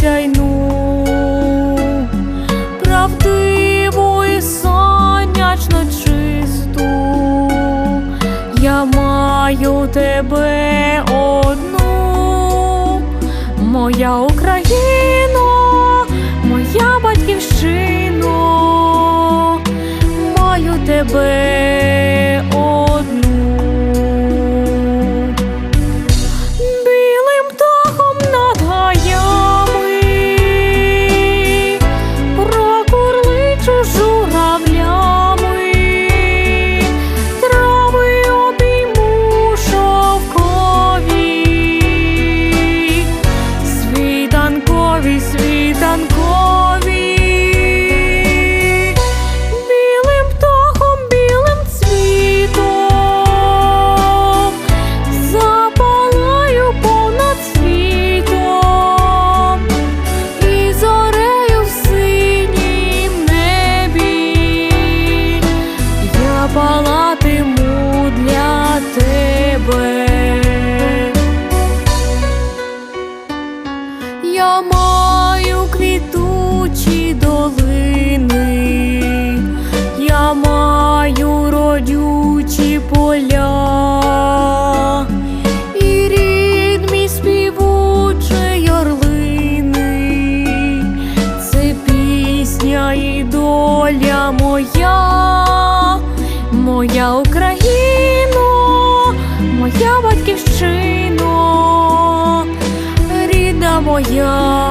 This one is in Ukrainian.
сяйну, правдиву і сонячно чисту, я маю тебе одну, моя Україно, моя батьківщина, маю тебе. Долини, я маю родючі поля, і рід мій це пісня і доля моя, моя Україно, моя батьківщино, рідна моя.